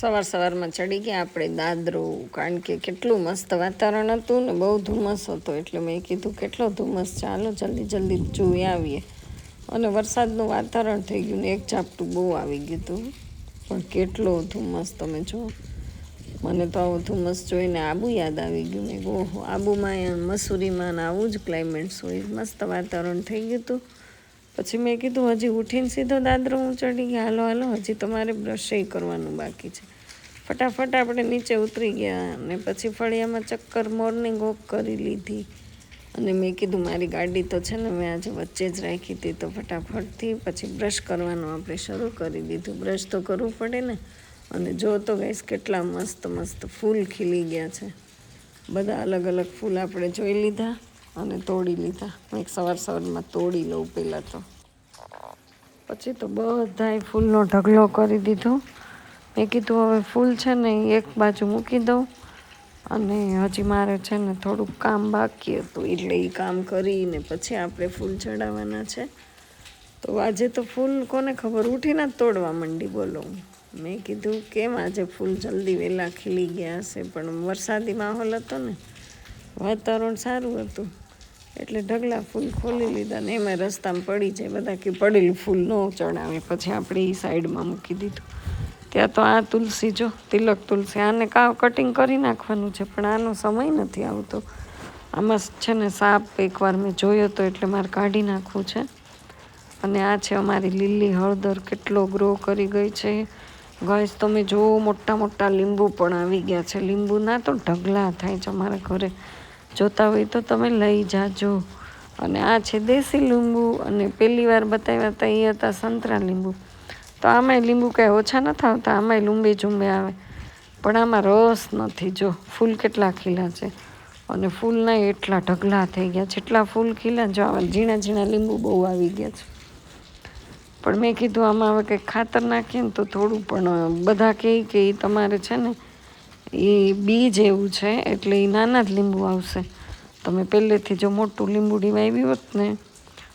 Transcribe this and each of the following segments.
સવાર સવારમાં ચડી ગયા આપણે દાદરો, કારણ કે કેટલું મસ્ત વાતાવરણ હતું ને, બહુ ધુમ્મસ હતો. એટલે મેં કીધું, કેટલો ધુમ્મસ ચાલો જલ્દી જલ્દી જોઈ આવીએ. અને વરસાદનું વાતાવરણ થઈ ગયું ને, એક ઝાપટું બહુ આવી ગયું હતું. પણ કેટલો ધુમ્મસ તમે જુઓ. મને તો આવું ધુમ્મસ જોઈને આબુ યાદ આવી ગયું મેં ઓહો, આબુમાં, મસૂરીમાં આવું જ ક્લાઇમેટ હોય. મસ્ત વાતાવરણ થઈ ગયું હતું. પછી મેં કીધું, હજી ઉઠીને સીધો દાદરો હું ચડી ગયા. હાલો હાલો, હજી તમારે બ્રશ કરવાનું બાકી છે. ફટાફટ આપણે નીચે ઉતરી ગયા અને પછી ફળિયામાં ચક્કર મોર્નિંગ વોક કરી લીધી. અને મેં કીધું, મારી ગાડી તો છે ને મેં આજે વચ્ચે જ રાખી હતી, તો ફટાફટથી પછી બ્રશ કરવાનું આપણે શરૂ કરી દીધું. બ્રશ તો કરવું પડે ને. અને જો તો ગઈશ કેટલા મસ્ત મસ્ત ફૂલ ખીલી ગયા છે. બધા અલગ અલગ ફૂલ આપણે જોઈ લીધા. અને તોડી લીધા. મેં એક સવાર સવારમાં તોડી લઉં પહેલાં તો. પછી તો બધાય ફૂલનો ઢગલો કરી દીધો. મેં કીધું, હવે ફૂલ છે ને એક બાજુ મૂકી દઉં અને હજી મારે છે ને થોડુંક કામ બાકી હતું એટલે એ કામ કરીને પછી આપણે ફૂલ ચડાવવાના છે. તો આજે તો ફૂલ કોને ખબર? ઉઠીને જ તોડવા માંડી બોલો. મેં કીધું, કેમ આજે ફૂલ જલ્દી વહેલા ખીલી ગયા હશે? પણ વરસાદી માહોલ હતો ને, વાતાવરણ સારું હતું. એટલે ઢગલા ફૂલ ખોલી લીધા ને એમાં રસ્તામાં પડી જાય. બધા કે પડેલું ફૂલ ન ચડાવે. પછી આપણે એ સાઈડમાં મૂકી દીધું. ત્યાં તો આ તુલસી જો, તિલક તુલસી. આને કાવ કટિંગ કરી નાખવાનું છે, પણ આનો સમય નથી આવતો. આમાં છે ને સાપ એકવાર મેં જોયો તો એટલે મારે કાઢી નાખવું છે. અને આ છે અમારી લીલી હળદર, કેટલો ગ્રો કરી ગઈ છે. ગાઈસ તમે જુઓ મોટા મોટા લીંબુ પણ આવી ગયા છે. લીંબુના તો ઢગલા થાય છે અમારા ઘરે. જોતા હોય તો તમે લઈ જાજો. અને આ છે દેશી લીંબુ અને પહેલી વાર બતાવ્યા હતા એ હતા સંતરા લીંબુ. તો આમાંય લીંબુ કાંઈ ઓછા નથી આવતા આમાંય લૂંબે ઝૂંબે આવે. પણ આમાં રસ નથી જો, ફૂલ કેટલા ખીલા છે. અને ફૂલના એટલા ઢગલા થઈ ગયા, જેટલા ફૂલ ખીલા જો આવા ઝીણા ઝીણા લીંબુ બહુ આવી ગયા છે. પણ મેં કીધું આમાં હવે કંઈક ખાતર નાખીએ ને તો થોડું પણ બધા કહે કે એ તમારે છે ને એ બી જેવું છે, એટલે એ નાના જ લીંબુ આવશે. તમે પહેલેથી જો મોટું લીંબુડી વાવ્યું હોત ને,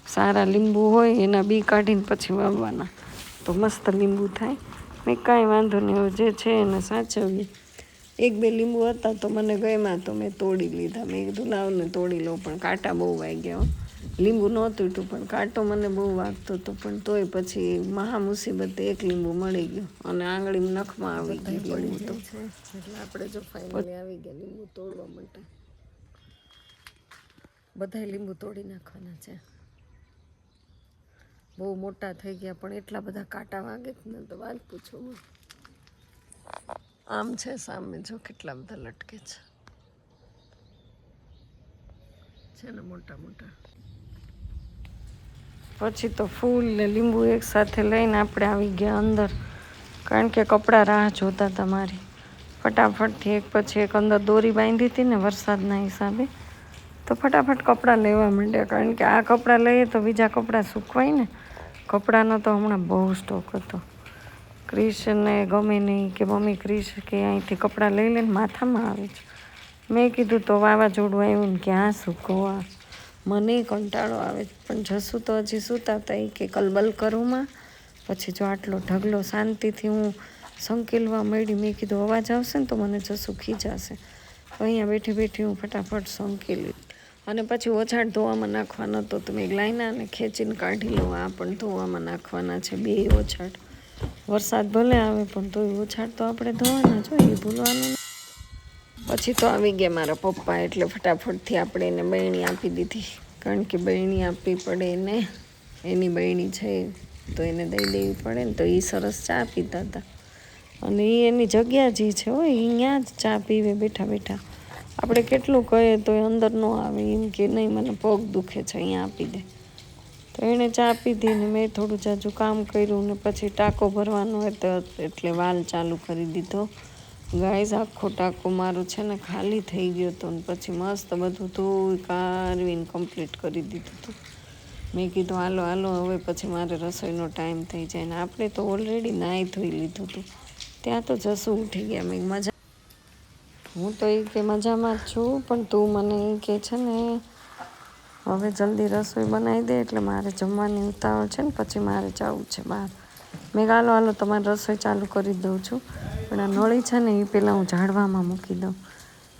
સારા લીંબુ હોય, એના બી કાઢીને પછી વાવવાના. તો મસ્ત લીંબુ થાય. મેં કાંઈ વાંધો નહીં જે છે એને સાચવીએ. એક બે લીંબુ હતા તો મને ગયમાં તો મેં તોડી લીધા. મેં કીધું લાવ ને તોડી લઉં, પણ કાંટા બહુ વાગ્યા હો. લીંબુ નહોતું હતું પણ કાંટો મને બહુ વાગતો હતો. પણ તોય પછી મહા મુસીબતે એક લીંબુ મળી ગયું અને આંગળી નખમાં આવી ગયું લીંબુ તો. એટલે આપણે જો ફાઇનલી આવી ગયા લીંબુ તોડવા માટે. બધાય લીંબુ તોડી નાખવાના છે. બહુ મોટા થઈ ગયા પણ એટલા બધા કાંટા વાગે ને તો વાત પૂછો આમ છે સામે જો કેટલા બધા લટકે છે. છે ને મોટા મોટા. પછી તો ફૂલ ને લીંબુ એકસાથે લઈને આપણે આવી ગયા અંદર. કારણ કે કપડાં રાહ જોતા હતા મારી. ફટાફટથી એક પછી એક અંદર દોરી બાંધી હતી ને વરસાદના હિસાબે. તો ફટાફટ કપડાં લેવા માંડ્યા. કારણ કે આ કપડાં લઈએ તો બીજા કપડાં સૂકવાય ને. કપડાનો તો હમણાં બહુ સ્ટોક હતો. ક્રિશને ગમે નહીં કે મમ્મી ક્રિશ કે અહીંથી કપડાં લઈ લઈને માથામાં આવે છે. મેં કીધું તો વાવાઝોડું આવ્યું ને ક્યાં સૂકવવા મને કંટાળો આવે પણ જસું તો હજી સૂતા હતા. એ કે કલબલ કરુંમાં પછી જો આટલો ઢગલો શાંતિથી હું સંકેલવા મળી મેં કીધું, અવાજ આવશે ને તો મને જસું ખીજાશે. તો અહીંયા બેઠી બેઠી હું ફટાફટ સંકેલી. અને પછી ઓછાડ ધોવામાં નાખવાનો હતો તો મેં અને ખેંચીને કાઢી લઉં. આ પણ ધોવામાં નાખવાના છે બે ઓછાડ. વરસાદ ભલે આવે પણ તોય ઓછાડ તો આપણે ધોવાના જ હોય, એ ભૂલવાનું. પછી તો આવી ગયા મારા પપ્પા એટલે ફટાફટથી આપણે એને બહેણી આપી દીધી. કારણ કે બહેણી આપવી પડે એને. એની બહેણી છે તો એને દઈ દેવી પડે ને તો એ સરસ ચા પીતા હતા. અને એ એની જગ્યા જે છે હોય એ ત્યાં જ ચા પીવે બેઠા બેઠા. આપણે કેટલું કહીએ તો એ અંદર ન આવે, એમ કે નહીં, મને પગ દુખે છે, અહીંયા આપી દે. તો એણે ચા પીધી ને મેં થોડું જાજુ કામ કર્યું ને પછી ટાંકો ભરવાનો હતો એટલે વાલ ચાલુ કરી દીધો. ગાઈઝ આખો ટાંકો મારો છે ને ખાલી થઈ ગયો હતો ને પછી મસ્ત બધું ધોઈ કારવીને કમ્પ્લીટ કરી દીધું હતું મેં કીધું, હાલો હાલો, હવે પછી મારે રસોઈનો ટાઈમ થઈ જાય ને આપણે તો ઓલરેડી નાહી ધોઈ લીધું હતું ત્યાં તો જસું ઉઠી ગયા. મેં મજા હું તો એ કે મજામાં જ છું, પણ તું મને એ કે છે ને, હવે જલ્દી રસોઈ બનાવી દે એટલે મારે જમવાની ઉતાવળ છે ને, પછી મારે જવું છે બહાર. મેં હાલો હાલો, તમારે રસોઈ ચાલુ કરી દઉં છું. પણ આ નળી છે ને એ પહેલાં હું ઝાડવામાં મૂકી દઉં.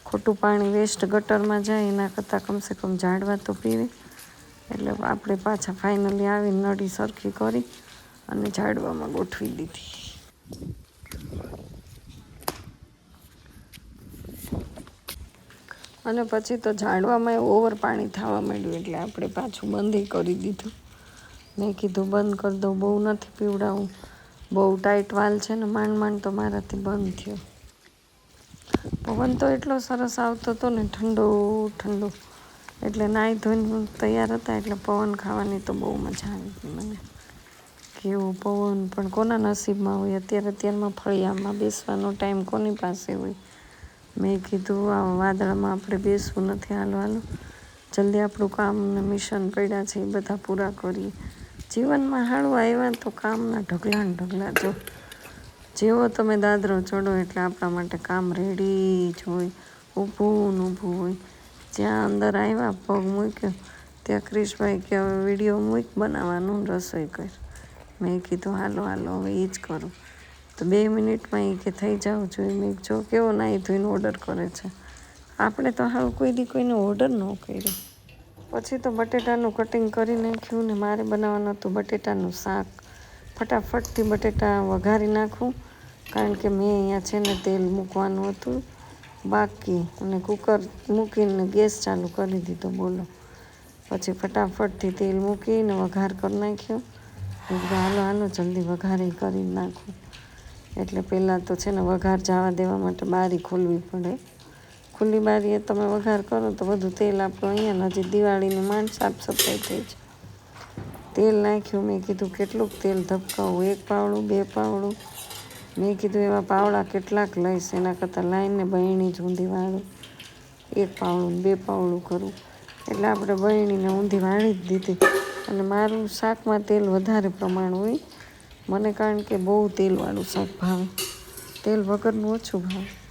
ખોટું પાણી વેસ્ટ ગટરમાં જાય, એના કરતાં કમસે કમ ઝાડવા તો પીવે. એટલે આપણે પાછા ફાઇનલી આવી નળી સરખી કરી અને ઝાડવામાં ગોઠવી દીધી. અને પછી તો ઝાડવામાં ઓવર પાણી થવા માંડ્યું, એટલે આપણે પાછું બંધ કરી દીધું. મેં કીધું બંધ કરી દઉં, બહુ નથી પીવડાવું. બહુ ટાઈટ વાલ છે ને, માંડ માંડ તો મારાથી બંધ થયો. પવન તો એટલો સરસ આવતો હતો ને, ઠંડો ઠંડો. એટલે નાહી ધોઈને તૈયાર હતા, એટલે પવન ખાવાની તો બહુ મજા આવી હતી મને. કેવો પવન, પણ કોના નસીબમાં હોય? અત્યારે અત્યારમાં ફળિયામાં બેસવાનો ટાઈમ કોની પાસે હોય? મેં કીધું આ વાદળામાં આપણે બેસવું નથી હાલો હાલો જલ્દી આપણું કામ ને મિશન પડ્યા છે, એ બધા પૂરા કરીએ. જીવનમાં હાળવા આવ્યા તો કામના ઢગલા ઢગલા. જો જેવો તમે દાદરો ચડો એટલે આપણા માટે કામ રેડી જ હોય, ઊભું ને ઊભું હોય. જ્યાં અંદર આવ્યા, પગ મૂક્યો, ત્યાં ક્રિશભાઈ કે હવે વીડિયો મૂક, બનાવવાનું રસોઈ કર. મેં કીધું, હાલો હાલો, હવે એ જ કરું. તો બે મિનિટમાં એ કે, થઈ જાઉં જોઈએ મેં જો કેવો નાહી ધોઈને ઓર્ડર કરે છે. આપણે તો હાલ કોઈ દી કોઈને ઓર્ડર ન કર્યો. પછી તો બટેટાનું કટિંગ કરી નાખ્યું ને મારે બનાવવાનું હતું બટેટાનું શાક. ફટાફટથી બટેટા વઘારી નાખું, કારણ કે મેં અહીંયા છે ને તેલ મૂકવાનું હતું. બાકી અને કુકર મૂકીને ગેસ ચાલુ કરી દીધો, બોલો. પછી ફટાફટથી તેલ મૂકીને વઘાર કરી નાખ્યો. કીધું, હાલો હાલો, જલ્દી વઘારી કરી નાખું. એટલે પહેલાં તો છે ને વઘાર જવા દેવા માટે બારી ખોલવી પડે. ખુલ્લી બારીએ તમે વઘાર કરો તો બધું તેલ આપણું અહીંયા હજી દિવાળીની માંડ સાફ સફાઈ થઈ છે. તેલ નાખ્યું, મેં કીધું કેટલુંક તેલ ધબકાવું, એક પાવડું, બે પાવડું. મેં કીધું એવા પાવડા કેટલાક લઈશ, એના કરતાં લાઈને બહેણી જ ઊંધી વાળું. એક પાવડું બે પાવડું કરું. એટલે આપણે બહેણીને ઊંધી વાળી જ દીધી. અને મારું શાકમાં તેલ વધારે પ્રમાણ હોય. મને કારણ કે બહુ તેલવાળું શાક ભાવે. તેલ વગરનું ઓછું ભાવે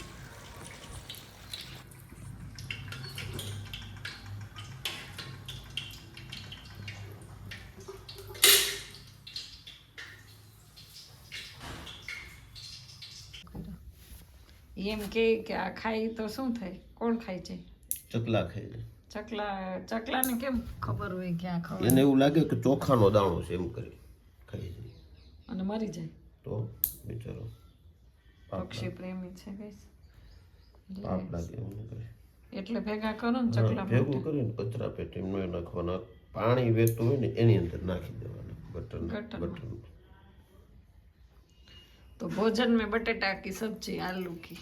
એમ કે કે આ ખાઈ તો શું થાય? કોણ ખાય છે? ચકલા ખાઈ ચકલા ચકલાને કેમ ખબર હોય કે આ ખવાય? એને એવું લાગે કે ચોખાનો દાણો છે એમ કરી ખાઈ જાય અને મરી જાય? તો બિચારો પક્ષી પ્રેમી છે કઈશ પાપ લાગે એવું કરે. એટલે ભેગા કરો ને ચકલા ભેગું કરીને કચરા પેટી ન નાખવાના. પાણી વહેતું હોય ને એની અંદર નાખી દેવાના બટર. બટર તો ભોજન મેં બટેટા કી સબ્જી આલુ की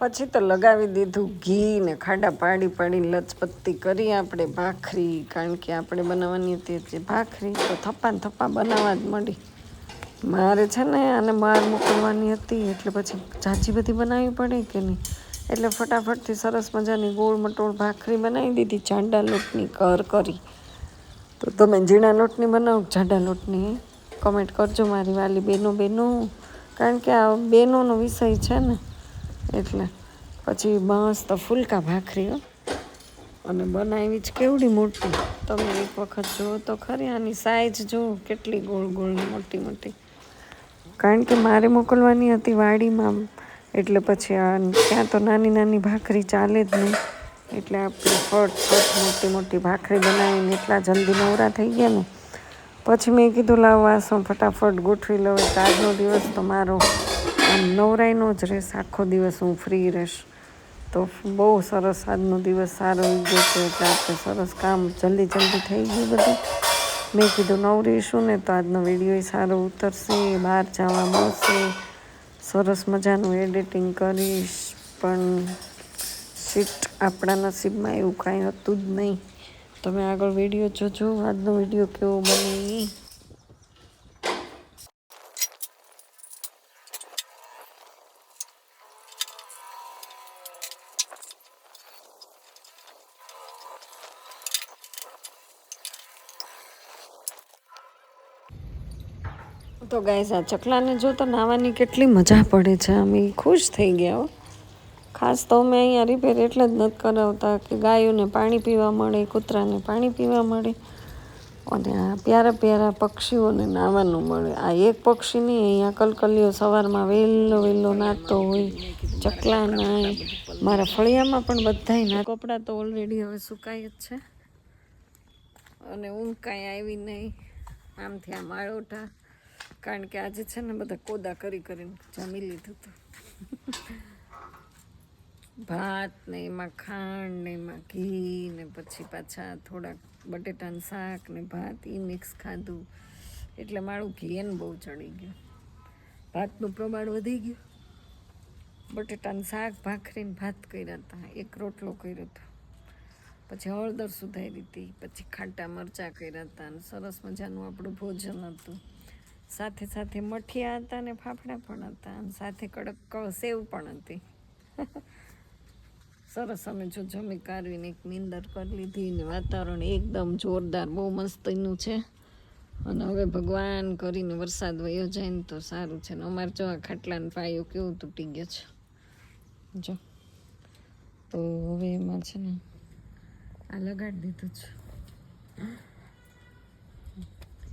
પછી તો લગાવી દીધું ઘી ને ખાડા પાડી પાડી લચપત્તી કરી આપણે ભાખરી, કારણ કે આપણે બનાવવાની હતી જે ભાખરી તો થપ્પાને થપ્પા બનાવવા જ મળી. મારે છે ને આને બહાર મોકલવાની હતી, એટલે પછી જાજી બધી બનાવવી પડે કે નહીં? એટલે ફટાફટથી સરસ મજાની ગોળ મટોળ ભાખરી બનાવી દીધી, જાડા લોટની કર કરી. તો તમે ઝીણા લોટની બનાવો, જાડા લોટની કમેન્ટ કરજો મારી વાલી બેનો બેનો, કારણ કે આ બેનોનો વિષય છે ને. એટલે પછી મસ્ત ફૂલકા ભાખરી, હો. અને બનાવી જ કેવડી મોટી. તમે એક વખત જુઓ તો ખરી, આની સાઈઝ જુઓ કેટલી ગોળ ગોળ મોટી મોટી. કારણ કે મારે મોકલવાની હતી વાડીમાં, એટલે પછી આ ત્યાં તો નાની નાની ભાખરી ચાલે જ નહીં. એટલે આપણે ફટ ફટ મોટી મોટી ભાખરી બનાવીને એટલા જલ્દી નવરા થઈ ગયા ને. પછી મેં કીધું લાવ વાસણ ફટાફટ ગોઠવી લઉં આજનો દિવસ તો મારો નવરાઈનો જ રહેશ આખો દિવસ હું ફ્રી રહીશ તો બહુ સરસ આજનો દિવસ સારો ગયો છે. એટલે આપણે સરસ કામ જલ્દી જલ્દી થઈ ગયું બધું. મેં કીધું નવરીશું ને તો આજનો વીડિયો સારો ઉતરશે, બહાર જવા મળશે. સરસ મજાનું એડિટિંગ કરીશ. પણ સીટ આપણા નસીબમાં એવું કાંઈ હતું જ નહીં. તમે આગળ વીડિયો જોજો. આજનો વીડિયો કેવો બને તો ગાય આ ચકલાને જો તો નાવાની કેટલી મજા પડે છે. અમે ખુશ થઈ ગયા ખાસ તો અમે અહીંયા રિપેર એટલે જ નથી કરાવતા કે ગાયોને પાણી પીવા મળે, કૂતરાને પાણી પીવા મળે અને આ પ્યારા પ્યારા પક્ષીઓને નાવાનું મળે. આ એક પક્ષી નહીં, અહીંયા કલકલીઓ સવારમાં વહેલો વહેલો નાતો હોય, ચકલા નાય. મારા ફળિયામાં પણ બધાય ના કપડાં તો ઓલરેડી હવે સુકાય જ છે. અને ઊંઘ કાંઈ આવી નહીં. આમથી આમ આળોટા કારણ કે આજે છે ને બધા કોદા કરી કરીને જમી લીધું હતું. ભાત ને એમાં ખાંડ ને એમાં ઘી ને પછી પાછા થોડાક બટેટાનું શાક ને ભાત એ મિક્સ ખાધું. એટલે મારું ઘી એને બહુ ચડી ગયું. ભાતનું પ્રમાણ વધી ગયું. બટેટાનું શાક ભાખરીને ભાત કર્યા હતા. એક રોટલો કર્યો હતો. પછી હળદર સુધારી હતી. પછી ખાટા મરચાં કર્યા હતા. અને સરસ મજાનું આપણું ભોજન હતું. સાથે સાથે મઠિયા હતા ને ફાફડા પણ હતા અને સાથે કડક સેવ પણ હતી. સરસ અમે જો જમી કાઢવીને એક નિંદર કરી લીધી ને વાતાવરણ એકદમ જોરદાર, બહુ મસ્તીનું છે. અને હવે ભગવાન કરીને વરસાદ વયો જાય ને તો સારું છે ને અમારે જો આ ખાટલાનો પાયો કેવો તૂટી ગયો છે. જો. તો હવે એમાં છે ને આ લગાડી દીધું છે.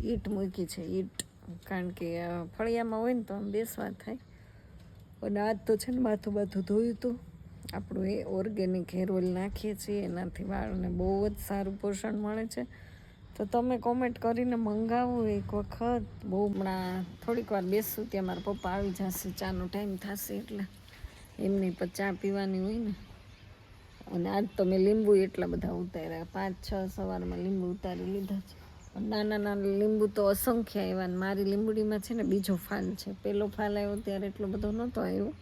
ઈટ મૂકી છે, ઈટ. કારણ કે ફળિયામાં હોય ને તો આમ બેસવા થાય. અને આજ તો છે ને માથું બાથું ધોયું હતું આપણું એ ઓર્ગેનિક હેર ઓઇલ નાખીએ છીએ, એનાથી વાળને બહુ જ સારું પોષણ મળે છે. તો તમે કોમેન્ટ કરીને મંગાવો એક વખત. બહુ હમણાં થોડીક વાર બેસું ત્યાં મારા પપ્પા આવી જશે, ચાનો ટાઈમ થશે એટલે એમની પર ચા પીવાની હોય ને. અને આજ તો મેં લીંબુ એટલા બધા ઉતાર્યા. પાંચ, છ સવારમાં લીંબુ ઉતારી લીધા છે. નાના નાના લીંબુ તો અસંખ્ય આવ્યા ને મારી લીંબુડીમાં છે ને બીજો ફાલ છે. પહેલો ફાલ આવ્યો ત્યારે એટલો બધો નહોતો આવ્યો.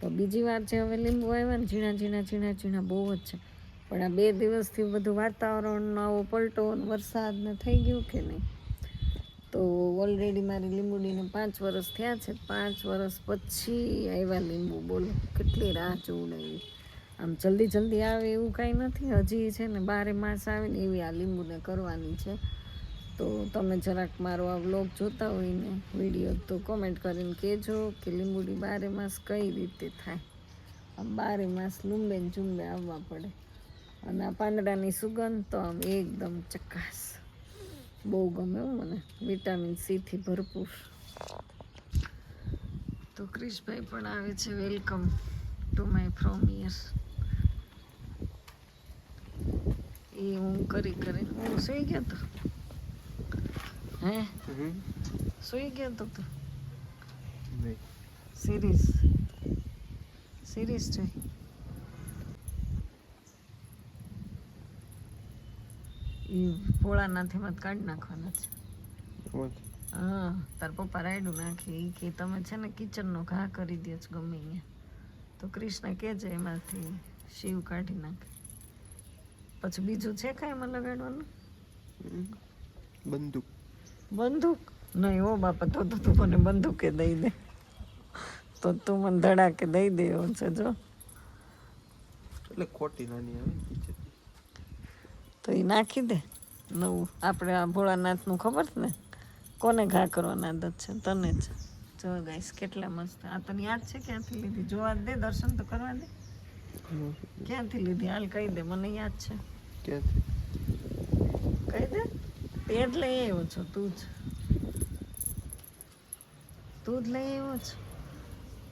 તો બીજી વાર જે હવે લીંબુ આવ્યા ને ઝીણા ઝીણા ઝીણા ઝીણા બહુ જ છે. પણ આ બે દિવસથી બધું વાતાવરણનો આવો પલટો ને વરસાદ ને થઈ ગયું કે નહીં? તો ઓલરેડી મારી લીંબુડીને પાંચ વરસ થયા છે. પાંચ વરસ પછી આવ્યા લીંબુ. બોલો, કેટલી રાહ જોવડાવી આમ જલ્દી જલ્દી આવે એવું કાંઈ નથી. હજી છે ને બારે માસ આવે ને એવી આ લીંબુને કરવાની છે. તો તમે જરાક મારો આ વ્લોગ જોતા હોય ને, વીડિયો, તો કોમેન્ટ કરીને કહેજો કે લીંબુડી બારે માસ કઈ રીતે થાય. આમ બારે માસ લુંબે ને ચુંબે આવવા પડે. અને આ પાંદડાની સુગંધ તો આમ એકદમ ચકાસ. બહુ ગમે મને. વિટામિન સીથી ભરપૂર. તો ક્રિશભાઈ પણ આવે છે welcome to my from year એ હું કરી કરીને હું સુઈ ગયો તો? હે? સુઈ ગયો તો તું. સિરીઝ સિરીઝ જોઈ એ ભોળાનાથી મત કાઢી નાખવાના છે. હા તાર પપ્પા રાયડું નાખે એ કે તમે છે ને કિચનનો ઘા કરી દે છે ગમે અહીંયા તો કૃષ્ણ કે છે એમાંથી શિવ કાઢી નાખે. પછી બીજું છે કાંઈ એમાં લગાડવાનું? બંદૂક. બંદૂક? નહીં હો બાપા તો તો મને બંદૂકે દઈ દે. તો તું મને ધડાકે દઈ દે એવું છે જો. એટલે ખોટી નાની આવે તો એ નાખી દે નવું. આપણે આ ભોળાનાથનું ખબર છે ને? કોને ઘા કરવાની આદત છે? તને જ. જો ગાઈસ કેટલા મસ્ત. આ તને યાદ છે ક્યાંથી લીધી? જોવા દે દર્શન તો કરવા દે. ક્યાંથી લીધી? હાલ કહી દે મને યાદ છે. ક્યાંથી? કહી દે. જ લઈ આવ્યો છો તું જ. તું જ લઈ આવ્યો છો?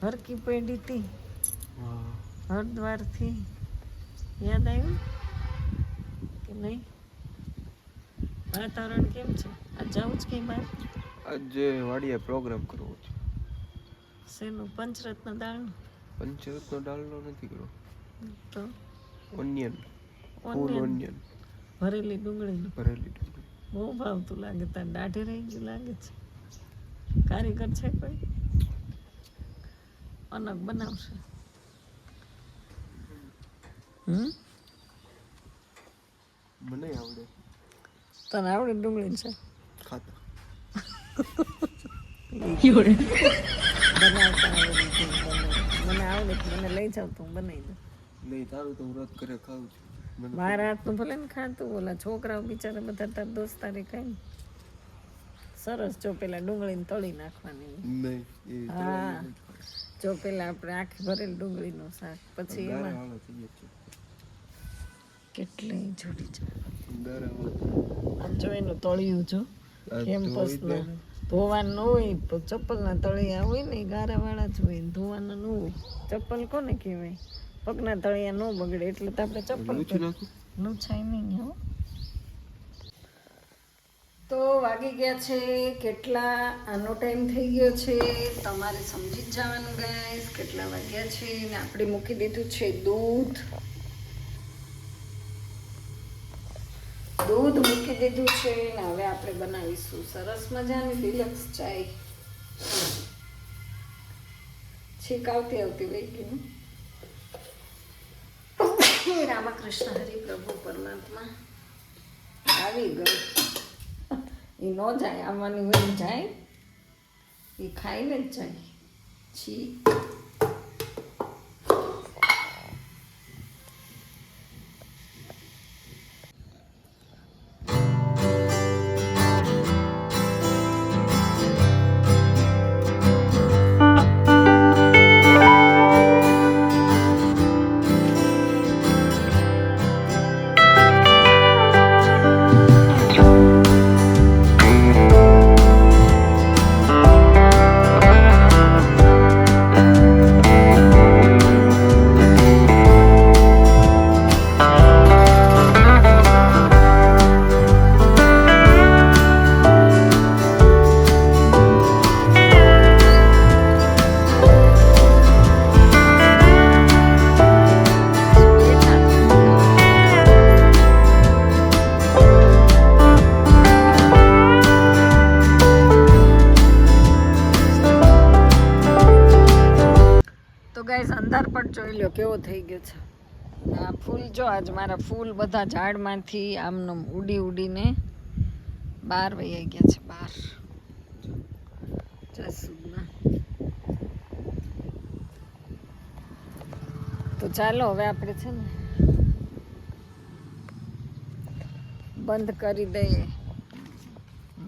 હરકી પેઢી થી હા. હરદ્વારથી. યાદ આવ્યું? કે નહીં? વાતાવરણ કેમ છે? આ જાઉં જ કઈ બહાર? આજે વાડીએ પ્રોગ્રામ કરવો છે. શેનું? પંચરત્ન દાળનું? પંચરત્નો દાળનો નથી કરવો. તો? ઓનિયન ઓનિયન ઓનિયન ભરેલી ડુંગળીનું? ભરેલી ડુંગળી. બહુ ભાવતું લાગે તાર દાઢે રહી ગયું લાગે છે. કારીગર છે કોઈ? અનક બનાવશે. હમ? મને આવડે. તને આવડે ડુંગળી છે? ખાતા. બનાવતા આવડે મને આવડે મને લઈ જાવ તો હું બનાવી દઉં. નહીં તારું તો હું રદ કરે ખાઉં છું. મારા હાથનું ભલે ને ખાતું ઓલા છોકરાઓ બિચારા બધા તાર દોસ્તારે ખાય સરસ જો પેલા ડુંગળીને તળી નાખવાની. હા. જો પેલા આપણે આખી ભરેલ ડુંગળીનું શાક પછી એમાં કેટલી જોડી છે. સુંદર આમ જો એનું તળિયું જો કેમ્પસના ધોવાનું ન હોય તો ચપ્પલના તળિયા હોય ને ગારા વાળા જ હોય ધોવાના ન હોય. ચપ્પલ કોને કહેવાય? પગના તળિયા ન બગડે એટલે તો આપણે ચપ્પલ લૂછાય નહીં હો. તો વાગી ગયા છે કેટલા? આનો ટાઈમ થઈ ગયો છે. તમારે સમજી જ જવાનું ગાઈસ કેટલા વાગ્યા છે? ને આપણે મૂકી દીધું છે દૂધ. દૂધ મૂકી દીધું છે ને હવે આપણે બનાવીશું. સરસ મજાની ડિલક્સ ચાય. છીક આવતી આવતી વહી ગયું રામકૃષ્ણ, હરિ પ્રભુ, પરમાત્મા. આવી ગયું એ ન જાય, આવવાની હોય જાય. એ ખાઈને જ જાય. છી. જોઈ લો કેવો થઈ ગયો છે? આ ફૂલ જો આજ મારા ફૂલ બધા ઝાડમાંથી આમનમ ઉડી ઉડીને બહાર વહી ગયા છે બહાર. તો ચાલો હવે આપણે છે ને બંધ કરી દઈએ.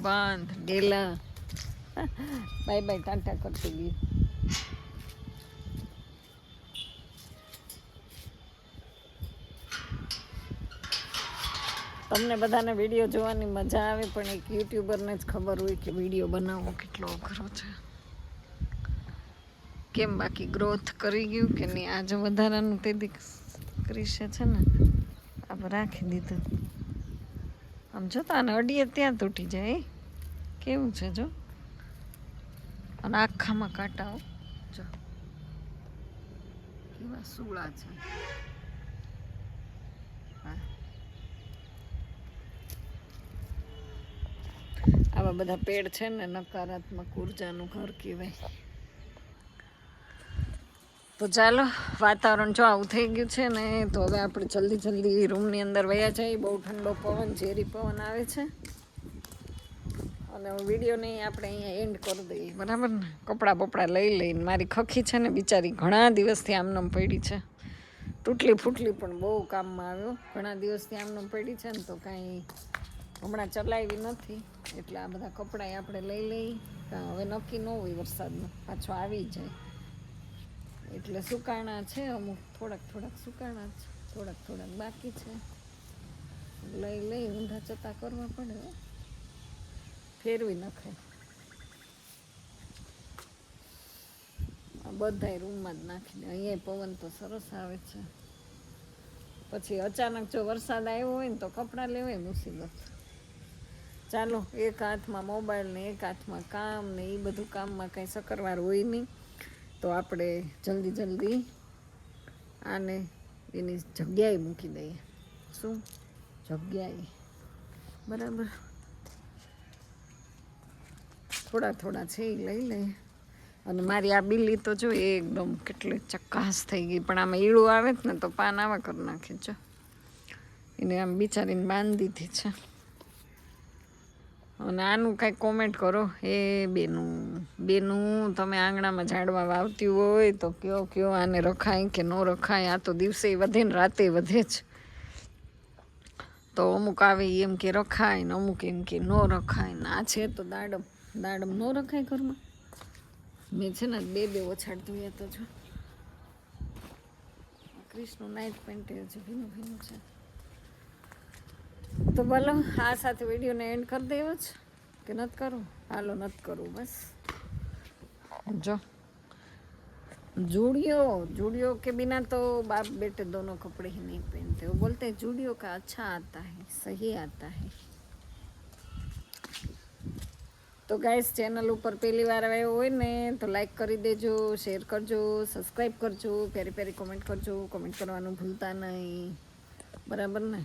બંધ ડેલા બાય બાય ટાટા કરતી ગઈ. તમને બધાને વીડિયો જોવાની મજા આવે, પણ એક યુટ્યુબરને જ ખબર હોય કે વીડિયો બનાવવો કેટલો અઘરો છે. કેમ બાકી ગ્રોથ કરી ગયું કે નહીં? આજે વધારાનું તે ક્રિશે છે ને, આપ રાખી દીધું. આમ જો તો આને અડીએ ત્યાં તૂટી જાય કેવું છે જો? અને આખામાં કાંટા હો. જો. કેવા સુળા છે. આવા બધા પેડ છે ને, નકારાત્મક ઉર્જાનું ઘર કહેવાય. તો ચાલો, વાતાવરણ જો આવું થઈ ગયું છે ને, તો હવે આપણે જલ્દી જલ્દી રૂમની અંદર વયા જઈએ. બહુ ઠંડો પવન, ઝેરી પવન આવે છે. અને વિડીયોને આપણે અહીંયા એન્ડ કરી દઈએ. બરાબર ને? કપડાં બપડા લઈ લઈને. મારી ખખી છે ને, બિચારી ઘણા દિવસથી આમનામ પડી છે. તૂટલી ફૂટલી પણ બહુ કામમાં આવ્યો. ઘણા દિવસથી આમનામ પડી છે ને, તો કાંઈ હમણાં ચલાવી નથી. એટલે આ બધા કપડાં આપણે લઈ લઈ. હવે નક્કી ન હોય વરસાદનું. પાછો આવી જાય. એટલે સુકાણા છે અમુક. થોડાક થોડાક સુકાણા છે. થોડાક થોડાક બાકી છે. લઈ લઈ, ઊંધા ચતા કરવા પડે ફેરવી નખે. આ બધાય રૂમમાં જ નાખીને. અહીંયા પવન તો સરસ આવે છે. પછી અચાનક જો વરસાદ આવ્યો હોય ને તો કપડાં લેવાય મુસીબત. ચાલો, એક હાથમાં મોબાઈલ ને એક હાથમાં કામ ને એ બધું કામમાં કાંઈ સકરવાર હોય નહીં. તો આપણે જલ્દી જલ્દી આને એની જગ્યાએ મૂકી દઈએ. શું? જગ્યાએ. બરાબર. થોડા થોડા છે એ લઈ લઈએ અને મારી આ બિલ્લી તો જો એકદમ કેટલી ચકાસ થઈ ગઈ. પણ આમાં ઈળું આવે જ ને તો પાન આવા કરી નાખે. જો. એને આમ બિચારીને બાંધી છે. અને આનું કાંઈ કોમેન્ટ કરો. એ બેનું બેનું તમે આંગણામાં ઝાડવા વાવતી હોય તો કયો કયો આને રખાય કે ન રખાય, આ તો દિવસે વધે ને રાતે વધે જ. તો અમુક આવે એમ કે રખાય ને અમુક એમ કે ન રખાય ને આ છે તો દાડમ દાડમ ન રખાય ઘરમાં. મેં છે ને બે બે ઓછાડ ધોયા તો જો. ક્રિષ્ણ નાઇટ પેન્ટ છે ભીનું ભીનું છે. તો બોલો આ સાથે વિડીયોને એન્ડ કરી દેવો છે કે નથી કરું હાલો નથી કરું બસ જો जूडियो जूडियो के बिना तो बाप बेटे दोनों कपड़े ही नहीं पहनते वो बोलते हैं जूडियो का अच्छा आता है सही आता है તો ગાઈસ ચેનલ ઉપર પહેલી વાર આવ્યો હોય ને તો લાઈક કરી દેજો શેર કરજો સબસ્ક્રાઈબ કરજો પ્યારી પ્યારી કોમેન્ટ કરજો કોમેન્ટ કરવાનું ભૂલતા નહીં બરાબર ને